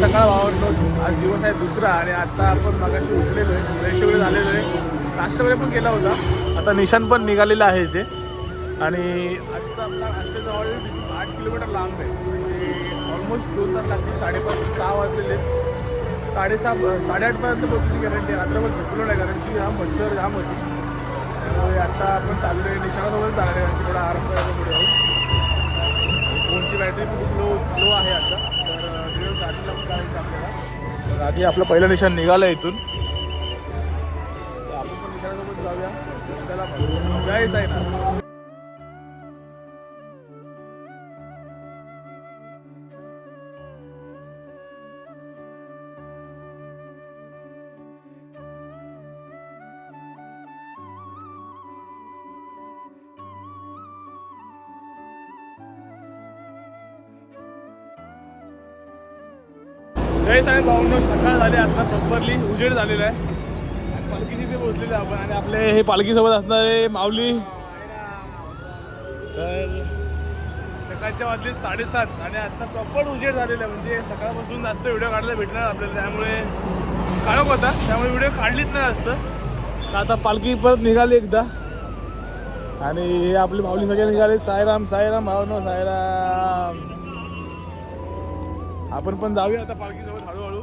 सकाळ वावरलो आज दिवस आहे दुसरा आणि आता आपण मगाशी उठलेलो आहे फ्रेश वगैरे झालेलो आहे नाश्ता वगैरे पण केला होता. आता निशान पण निघालेला आहे इथे. आणि आजचा आपला नाश्त्याचा हॉल आठ किलोमीटर लांब आहे. म्हणजे ऑलमोस्ट दोन तास लागतील. साडेपाच सहा वाजलेले आहेत. साडेसहा साडेआठपर्यंत पोहोचली गॅरंटी आहे. रात्रभर झोपलो नाही कारण की हा मच्छर जाम होती. त्यामुळे आता आपण चाललो आहे निशाणासोबत जाणार आहे. थोडा आराम करायचा पुढे फोनची बॅटरी खूप लो लो आहे आता तर व्हिडिओ चार्जिंगला पण करायचं हे आपलं पहिलं निशाण निघालं आहे इथून आपण पण निशाणासोबत जाऊया. चला जय साईनाथ. आता उजेड झालेला आहे. पालखी पालखीची ते पोहोचलेले आपण आणि आपले हे पालखीसोबत असणारे माऊली. तर सकाळच्या वाजले साडेसात आणि आता प्रॉपर उजेड झालेला आहे. म्हणजे सकाळपासून जास्त व्हिडिओ काढायला भेटणार आपल्याला. त्यामुळे काळोख होता. त्यामुळे व्हिडिओ काढलीच नाही जास्त. तर आता पालखी परत निघाली एकदा. आणि हे आपली माऊली सगळे निघाले. साईराम साईराम भावनो साईराम. आपण पण जाऊया आता पालखीसोबत हळूहळू.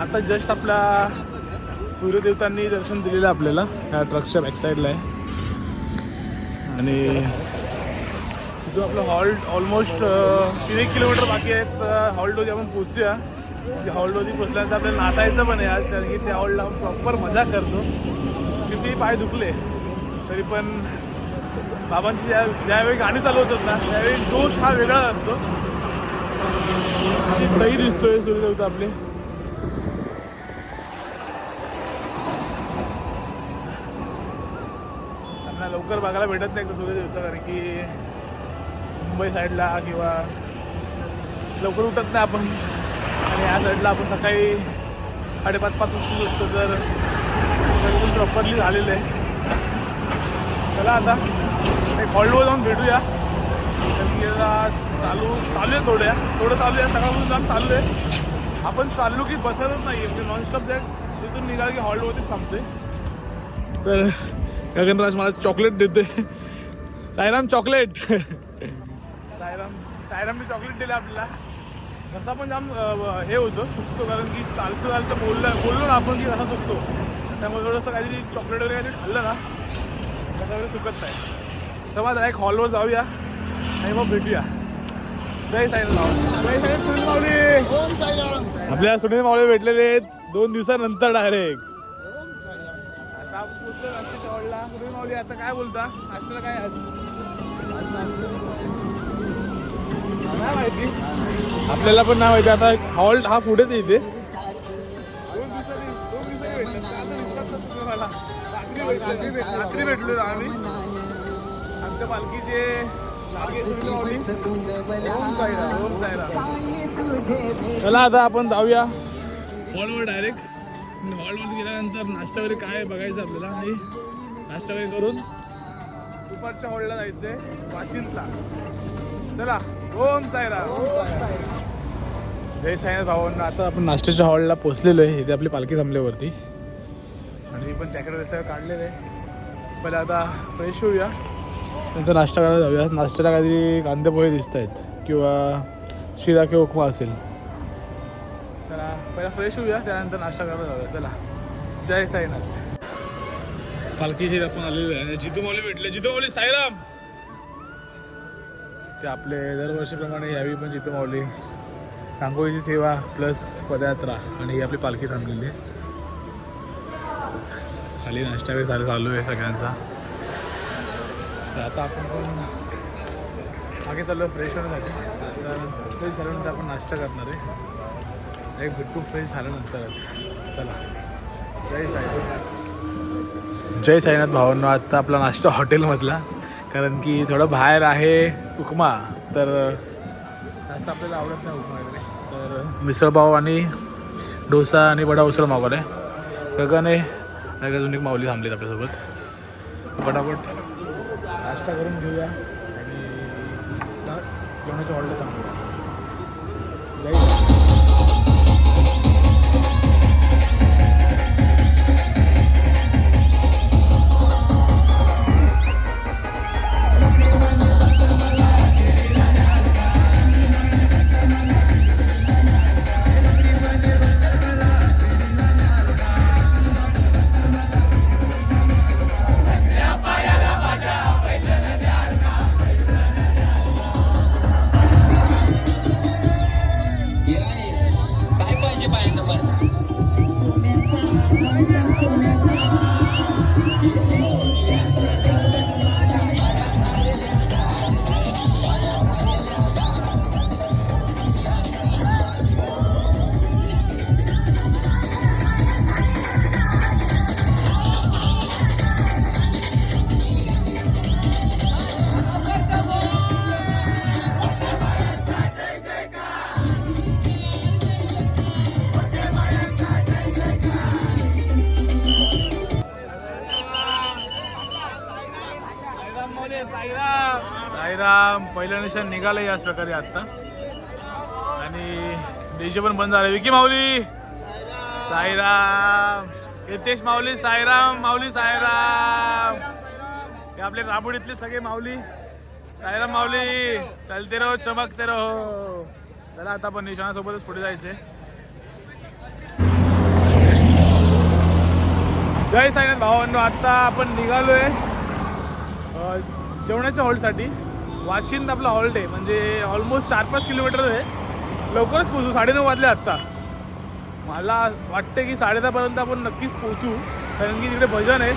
आता जस्ट आपला सूर्यदेवतांनी दर्शन दिलेलं आहे आपल्याला. ह्या ट्रकच्या बॅक साईडला आहे. आणि जो आपलं हॉल्ट ऑलमोस्ट तीन एक किलोमीटर बाकी आहेत हॉल्टवरती आपण पोचूया हॉल्टवरती म्हणजे पोचल्यानंतर आपल्याला नाचायचं पण आहे आज कारण की त्या हॉल्टला आपण प्रॉपर मजा करतो. किती पाय दुखले तरी पण बाबांची ज्या ज्यावेळी गाणी चालू होतात ना त्यावेळी जोश हा वेगळा असतो. सही दिसतोय सूर्यदेवता आपले. लवकर बघायला भेटत नाही सूर्यदेवता कारण की मुंबई साईडला किंवा लवकर उठत नाही आपण. आणि या साईडला आपण सकाळी साडेपाच पाच वाजता उठतो तर दर्शन प्रॉपरली झालेलं आहे. चला आता एक हॉल्टवर जाऊन भेटूया. चालू चालू आहे थोड्या थोडं चालू आहे. सकाळपासून जाऊन चालू आहे. आपण चाललो की बसतच नाही. म्हणजे नॉनस्टॉप जाय तिथून निघाल की हॉल्टवरतीच थांबते तर गगनराज मला चॉकलेट देते. साईराम चॉकलेट. साईराम साईरामने चॉकलेट दिलं आपल्याला. घसा पण जाम हे होतं सुकतो कारण की चालतं चालतं बोललं बोललो ना आपण की घसा सुकतो. त्यामुळे थोडंसं काहीतरी चॉकलेट वगैरे काहीतरी खाल्लं ना घसा वगैरे सुकत नाही. तर मग एक हॉलवर जाऊया आणि मग भेटूया. जय साईराम जय साईराम सुनील आपल्या सुनील माऊली भेटलेले आहेत दोन दिवसानंतर डायरेक्ट हॉलला सुनील माऊली आता काय बोलता? नाश्त्याला काय आज? माहिती? आपल्याला पण नाही माहिती. आता हॉल्ट हा पुढेच मला. रात्री भेटलो. आम्ही. आमच्या पालखीचे चला आता आपण जाऊया. हॉलवर डायरेक्ट हॉलमध्ये गेल्यानंतर नाश्ता वगैरे काय बघायचं आपल्याला? आणि नाश्ता वगैरे करून. दुपारच्या हॉलला जायचंय वाशिमला चला ओम साईराम. जय साईनाथ भावांना आता आपण नाश्त्याच्या हॉलला पोहोचलेलो आहे. इथे आपली पालखी थांबल्यावरती. आणि मी पण जॅकेट वगैरे काढलेलं आहे. पहिला आता फ्रेश होऊया. नंतर नाश्ता करायला जाऊया. नाश्त्याला काहीतरी कांदे पोहे दिसत आहेत किंवा शिरा किंवा उपमा असेल. तर पहिला फ्रेश होऊया त्यानंतर नाश्ता करायला जाऊया. चला जय साईनाथ. पालखीशी आपण आलेलो आहे. जितू माऊली भेटले. जितूमाऊले साईराम! ते आपले दरवर्षीप्रमाणे यावी पण जितू माऊली रांगोळीची सेवा प्लस पदयात्रा. आणि ही आपली पालखी थांबलेली आहे. खाली नाश्ता वगैरे चालू चालू आहे सगळ्यांचा. तर आता आपण पण मागे चाललो फ्रेश होण्यासाठी. तर फ्रेश झाल्यानंतर आपण नाश्ता करणार आहे. एक भरपूर फ्रेश झाल्यानंतरच. चला. जय साहेब जय साईनाथ भावांनो आजचा आपला नाश्ता हॉटेलमधला. कारण की थोडं बाहेर आहे उपमा तर जास्त आपल्याला आवडत नाही उपमा वगैरे. तर मिसळपाव आणि डोसा आणि वडा उसळ मागवला आहे गगन आहे अजून एक माऊली थांबलीत आपल्यासोबत. पटापट नाश्ता करून घेऊया आणि आता ऑर्डर थांबूया जय पहिलं निशाण निघालं याच प्रकारे आत्ता. आणि डीजे पण बंद झाले विकी माऊली! साईराम! हितेश माऊली साईराम! माऊली साईराम! हे आपले राबोडीतले सगळे माऊली. साईराम माऊली! चालते रहो चमकते रहो. चला आता आपण निशाणासोबतच पुढे जायचंय. जय साईनाथ भावांनो आत्ता आपण निघालोय जेवणाच्या हॉलसाठी वाशिंद आपला हॉल्ट आहे म्हणजे ऑलमोस्ट चार पाच किलोमीटर आहे. लवकरच पोचू साडेनऊ वाजले आत्ता. मला वाटतं की साडेदहापर्यंत आपण नक्कीच पोचू कारण की तिकडे भजन आहे.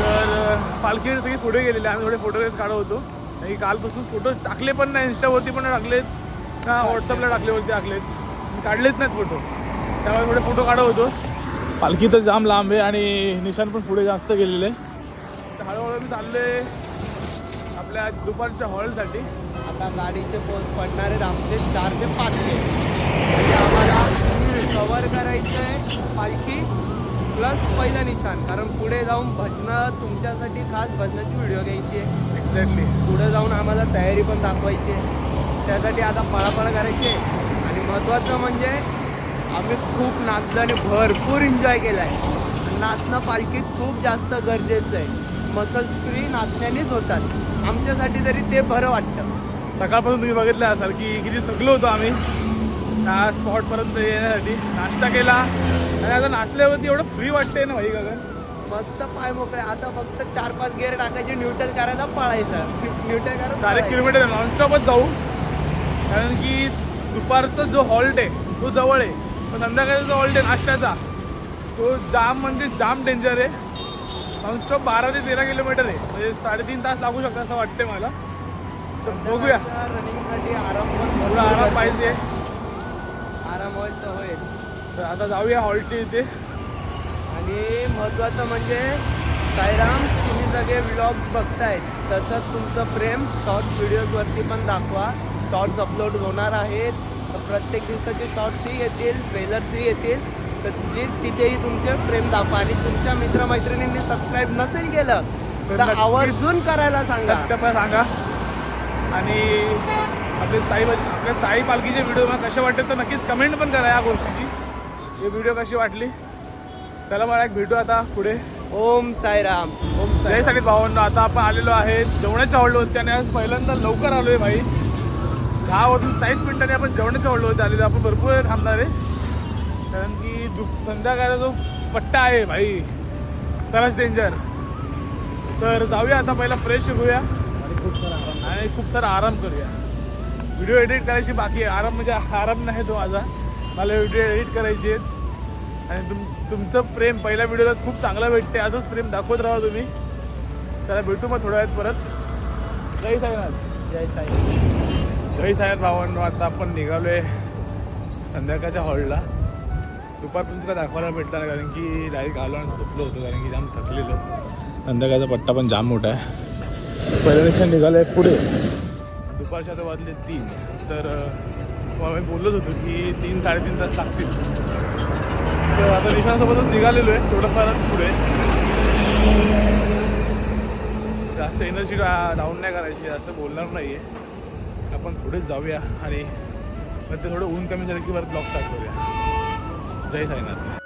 तर पालखी सगळी पुढे गेलेले आम्ही थोडे फोटोग्राफ्स काढत होतो आणि कालपासून फोटो टाकले पण नाही इंस्टावरती पण नाही टाकलेत ना व्हॉट्सअपला टाकलेवरती टाकलेत. मी काढलेच नाहीत फोटो त्यामुळे थोडे फोटो काढत होतो पालखी तर जाम लांब आहे आणि निशाण पण पुढे जास्त गेलेले आहे. हळूहळू मी चालले आपल्या दुपारच्या हॉलसाठी. आता गाडीचे पोल पडणार आहेत आमचे चार ते पाच के. म्हणजे आम्हाला कवर करायचं आहे पालखी प्लस पहिलं निशाण. कारण पुढे जाऊन भजनं तुमच्यासाठी खास भजनाची व्हिडिओ घ्यायची आहे. एक्झॅक्टली पुढे जाऊन आम्हाला तयारी पण दाखवायची आहे. त्यासाठी आता पळापळ करायची आहे. आणि महत्त्वाचं म्हणजे आम्ही खूप नाचलो आणि भरपूर एन्जॉय केला आहे नाचणं पालखीत खूप जास्त गरजेचं आहे. मसल्स फ्री नाचण्यानेच होतात आमच्यासाठी तरी ते बरं वाटतं. सकाळपासून तुम्ही बघितलं असाल की किती थकलो होतो आम्ही. त्या स्पॉटपर्यंत येण्यासाठी नाश्ता केला. आणि आता नाचल्यावरती एवढं फ्री वाटतंय ना भाई गगन? मस्त पाय मोकळे. आता फक्त चार पाच गेअर टाकायचे न्यूट्रल करायला पळायचं. न्यूट्रल करायला चार एक. किलोमीटर नॉनस्टॉपच जाऊ. कारण की दुपारचा जो हॉल्ट आहे तो जवळ आहे. पण संध्याकाळचा जो हॉल्ट आहे नाश्त्याचा तो जाम म्हणजे जाम डेंजर आहे. नॉनस्टॉप बारा ते तेरा किलोमीटर आहे. म्हणजे साडेतीन तास लागू शकतात असं वाटतंय मला. तर बघूया. रनिंगसाठी आराम थोडा आराम पाहिजे. आराम होईल तर होईल. तर आता जाऊया हॉल्टच्या इथे. आणि महत्त्वाचं म्हणजे साईराम तुम्ही सगळे व्लॉग्स बघतायत. तसंच तुमचं प्रेम शॉर्ट्स व्हिडिओजवरती पण दाखवा. शॉर्ट्स अपलोड होणार आहेत. प्रत्येक दिवसाचे शॉर्ट्सही येतील ट्रेलर्सही येतील. तर प्लीज तिथेही तुमचे प्रेम दाखवा. आणि तुमच्या मित्रमैत्रिणींनी सबस्क्राईब नसेल केलं तर आवर्जून करायला सांगा. टप्प्या सांगा. आणि आपले साई आपल्या साई पालखीचे व्हिडिओ मला कसे वाटते तर नक्कीच कमेंट पण करा या गोष्टीची. ही व्हिडिओ कशी वाटली? चला मला एक भेटू आता पुढे. ओम साईराम ओम जय साई सगळी भावांना आता आपण आलेलो आहे जेवणाच्या हॉल्ड होते आणि आज पहिल्यांदा लवकर आलोय भाई. दहा वाजून चाळीस मिनिटांनी आपण जेवणाच्या हॉल्ड होते आलेलो आपण भरपूर थांबणार आहे. कारण की दु संध्याकाळचा जो पट्टा आहे भाई सरस डेंजर तर जाऊया आता पहिला फ्रेश होऊया आणि खूप सारा आराम आणि खूप सारा आराम करूया. व्हिडिओ एडिट करायची बाकी आहे. आराम म्हणजे आराम नाही तो माझा. मला व्हिडिओ एडिट करायची आहेत. आणि तुम तुमचं प्रेम पहिल्या व्हिडिओलाच खूप चांगलं भेटते असंच प्रेम दाखवत राहा तुम्ही. चला भेटू मग थोड्या वेळात परत. जय साईनाथ. जय साई. जय साहेब भावांनो आता आपण निघालोय संध्याकाळच्या हॉलला दुपारपर्यंत काय दाखवायला भेटला नाही कारण की डायरेक्ट आलो आणि झोपलो होतो कारण की जाम थकलेलो. संध्याकाळचा पट्टा पण जाम मोठा आहे. पहिल्या दिवशी निघालो आहे पुढे. दुपारच्या आता वाजले तीन. तर आम्ही बोलत होतो की तीन साडेतीन तास लागतील. तर आता निशांसोबतच निघालेलो आहे थोडंफारच पुढे. जास्त एनर्जी डाऊन नाही करायची असं बोलणार नाही आहे आपण पुढेच जाऊया आणि मग ते थोडं ऊन कमी झालं की परत ब्लॉग स्टार्ट करूया. जय साईनाथ.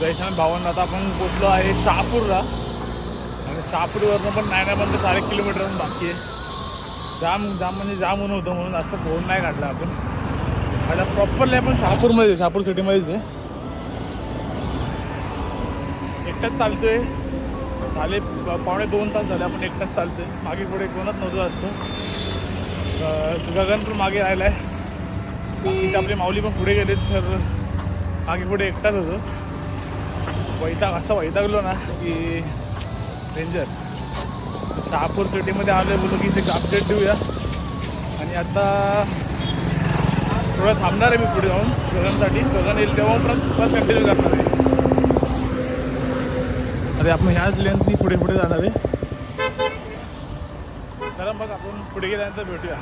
जय भावांना आता आपण पोचलो आहे शहापूरला. आणि शहापूरवरनं पण नाही नाही पण चार एक किलोमीटर बाकी आहे. जाम जाम म्हणजे जाम होणं होतं म्हणून जास्त फोन नाही काढला आपण. आता प्रॉपरली आपण शहापूरमध्ये शहापूर सिटीमध्येच आहे. एकटाच चालतोय. झाले पावणे दोन तास झाले आपण एकटाच चालतोय. मागे पुढे कोणच नव्हतं असतं. गगन पण मागे राहिला आहे बाकीचे आपले माऊली पण पुढे गेलेत तर मागे पुढे एकटाच होतो. वैताग असं वैतागलो ना की डेंजर शहापूर सिटीमध्ये आलो आहे बोललो की इथे अपडेट देऊया. आणि आता थोडं थांबणार आहे मी पुढे जाऊन गगनसाठी. गगन येईल तेव्हा पण परत कंटिन्यू करणार आहे. अरे आपण ह्याच लेन्सनी पुढे पुढे जाणार आहे. चला मग आपण पुढे गेल्यानंतर भेटूया.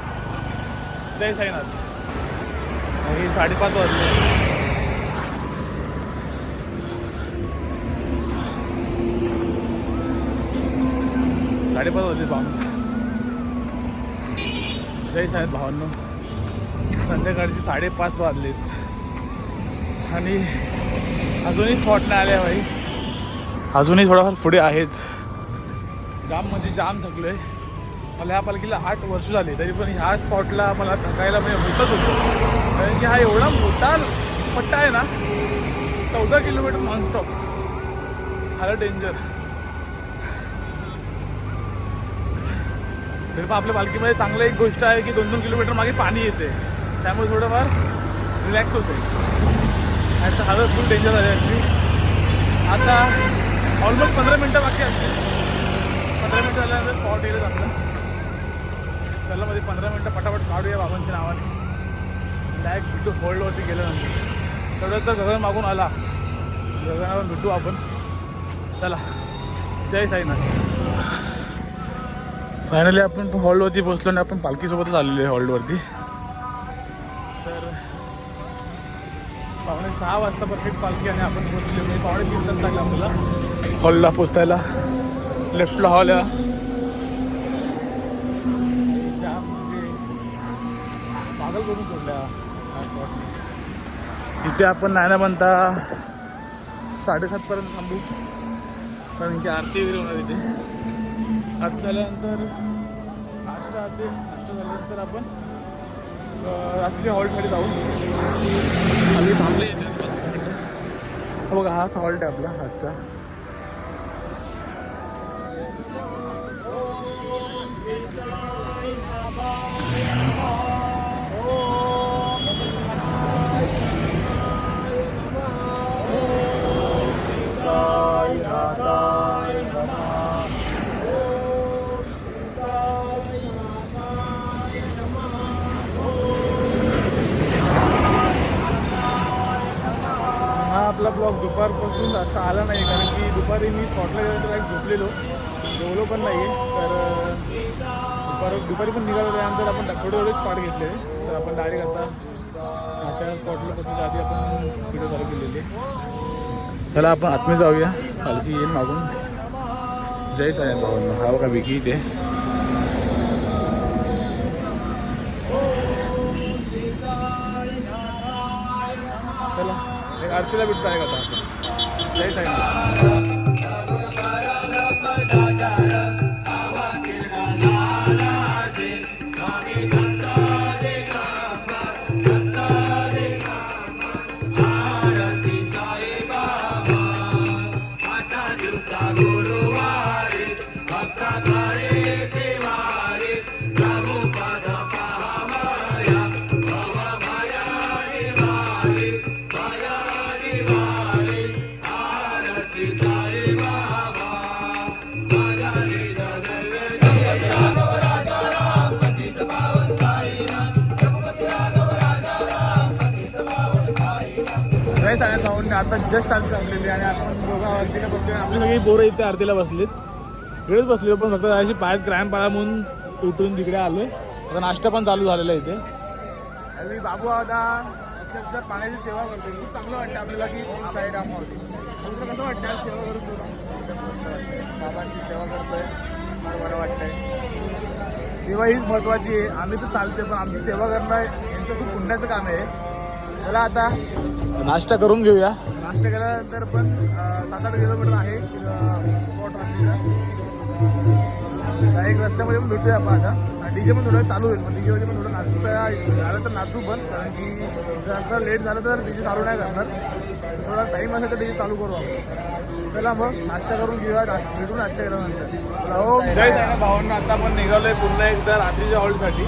जय साईनाथ. हे साडेपाच वाजले. साडेपाच वाजले भावनो जय साहेब भावांनो. संध्याकाळचे साडेपाच वाजलेत. आणि अजूनही स्पॉट नाही आले भाई. अजूनही थोडाफार पुढे आहेच. जाम म्हणजे जाम थकलो आहे मला ह्या पालखीला आठ वर्ष झाली तरी पण ह्या स्पॉटला मला थकायला म्हणजे होतच होतं. कारण की हा एवढा मोठा पट्टा आहे ना चौदा किलोमीटर नॉनस्टॉप हाला डेंजर तरी पण आपल्या पालखीमध्ये चांगलं एक गोष्ट आहे की दोन दोन किलोमीटर मागे पाणी येते. त्यामुळे थोडंफार रिलॅक्स होते. आणि हळद फुल डेंजर झाली असली आता ऑलमोस्ट पंधरा मिनटं बाकी असतील. पंधरा मिनटं झाल्यानंतर स्पॉट येईल आपलं. चला मध्ये पंधरा मिनटं पटापट काढूया बाबांच्या नावाने. डायरेक्ट भेटू होल्डवरती गेल्यानंतर तेवढं तर गगन मागून आला. गगनावर भेटू आपण. चला. जय साईनाथ. फायनली आपण हॉलवरती बसलो आणि आपण पालखीसोबतच आलेलो आहे हॉलवरती तर पावणे सहा वाजता परफेक्ट पालखी आणि आपण पोहोचलो पावणे तीन तास लागला आपल्याला. हॉलला पोचायला लेफ्टला हॉल आहे करून सोडल्या इथे आपण नाही ना म्हणता साडेसातपर्यंत थांबू. कारण की आरती वगैरे होणार इथे. आरती झाल्यानंतर नाश्ता असेल. नाश्ता झाल्यानंतर आपण रात्रीच्या हॉल्टसाठी जाऊ. आम्ही थांबले बघा हाच हॉल्ट आहे आपला आजचा दुपारी मी स्पॉटला गेल्यानंतर एक झोपलेलो. जेवलो पण नाही आहे तर दुपार दुपारी पण निघालो त्यानंतर आपण थोडे थोडे स्पॉट घेतले. तर आपण डायरेक्ट आता अशा स्पॉटला पासून आधी आपण व्हिडिओ चालू केलेली चला आपण आतमध्ये जाऊया. पालखी येईल मागून. जय साहेब भावांना हा बघा विकी इथे. चला एक आरतीला भेटतो आहे का आता जय साईनाथ. आता जस्ट आरती संपलेली आणि आपण दोघं आरतीला बसले आपली सगळी पोरं इथे आरतीला बसलीत. इकडेच बसले पण फक्त अशी बाहेर क्रॅम पाळा म्हणून उठून तिकडे आलोय. आता नाश्ता पण चालू झालेला आहे इथे. आणि बाबू आता अक्षरशः पाण्याची सेवा करतोय. खूप चांगलं वाटतं आपल्याला की साईड आम्हाला कसं वाटतं आज सेवा करून तुला बाबांची सेवा करतोय. मला बरं वाटतंय. सेवा हीच महत्त्वाची आहे. आम्ही तर चालते पण आमची सेवा करणं यांचं खूप पुण्याचं काम आहे. चला आता नाश्ता करून घेऊया. नाश्ता केल्यानंतर पण सात आठ किलोमीटर आहे स्पॉट एक रस्त्यामध्ये पण भेटूया आपण आता. डीजे पण थोडं चालू होईल पण डीजेमध्ये पण थोडं नाचता झालं तर नाचू पण कारण की जर असं लेट झालं तर डीजे चालू नाही करणार. थोडा टाईम असेल तर डीजे चालू करू आपण. चला मग नाश्ता करून घेऊया नाश्ता भेटू नाश्ता केल्यानंतर. हो. जय भावांना आता आपण निघालोय पुन्हा एकदा रात्रीच्या हॉलसाठी.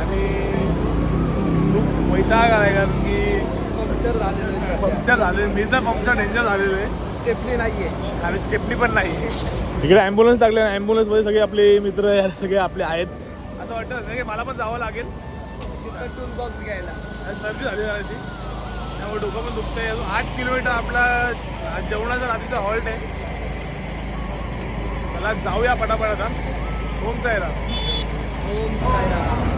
आणि खूप वैताग आलाय कारण की पंक्चर आहे झाले मी तर पंक्चर डेंजर झालेलो आहे. स्टेपनी नाहीये. आणि स्टेपनी पण नाही इकडे ॲम्ब्युलन्स टाकले ॲम्ब्युलन्समध्ये सगळे आपले मित्र या सगळे आपले आहेत. असं वाटतं की मला पण जावं लागेल. तिथं टूल बॉक्स घ्यायला. सर्दी झाली जराची त्यामुळे डोकं पण दुखतंय. अजून आठ किलोमीटर आपला आज जेवणाचा रात्रीचा हॉल्ट आहे. मला जाऊया पटापट आता. होम सायरा ओम साईराम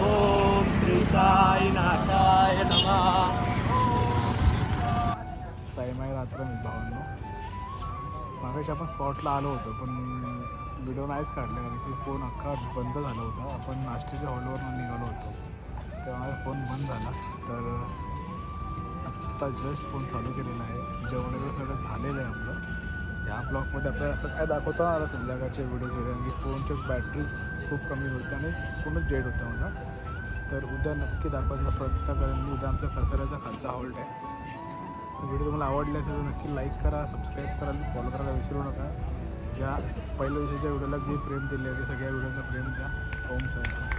ओम श्री साईनाथाय नमः साईमाई रात्र मी भावांनो. मागाशी आपण स्पॉटला आलो होतो पण व्हिडिओ नाहीच काढले कारण की फोन अख्खा बंद झाला होता. आपण नाश्त्याच्या हॉलवर निघालो होतो. तेव्हा माझा फोन बंद झाला. तर आत्ता जस्ट फोन चालू केलेला आहे. जेवण वगैरे सगळं झालेलं आहे आपलं. ह्या ब्लॉगमध्ये आपल्याला असं काय दाखवता आला संध्याकाळचे व्हिडिओज वगैरे आणि की फोनच्या बॅटरीज खूप कमी होते आणि फोनच डेड होता मला तर उद्या नक्की दाखवायचा प्रयत्न करेन मी. उद्या आमच्या कसाऱ्याचा खालचा हॉल्ट आहे. व्हिडिओ तुम्हाला आवडले असेल तर नक्की लाईक करा सबस्क्राईब करा आणि फॉलो करायला विसरू नका. ज्या पहिल्या दिवशीच्या व्हिडिओला जे प्रेम दिले ते सगळ्या व्हिडिओचं प्रेम द्या. ओम साहेब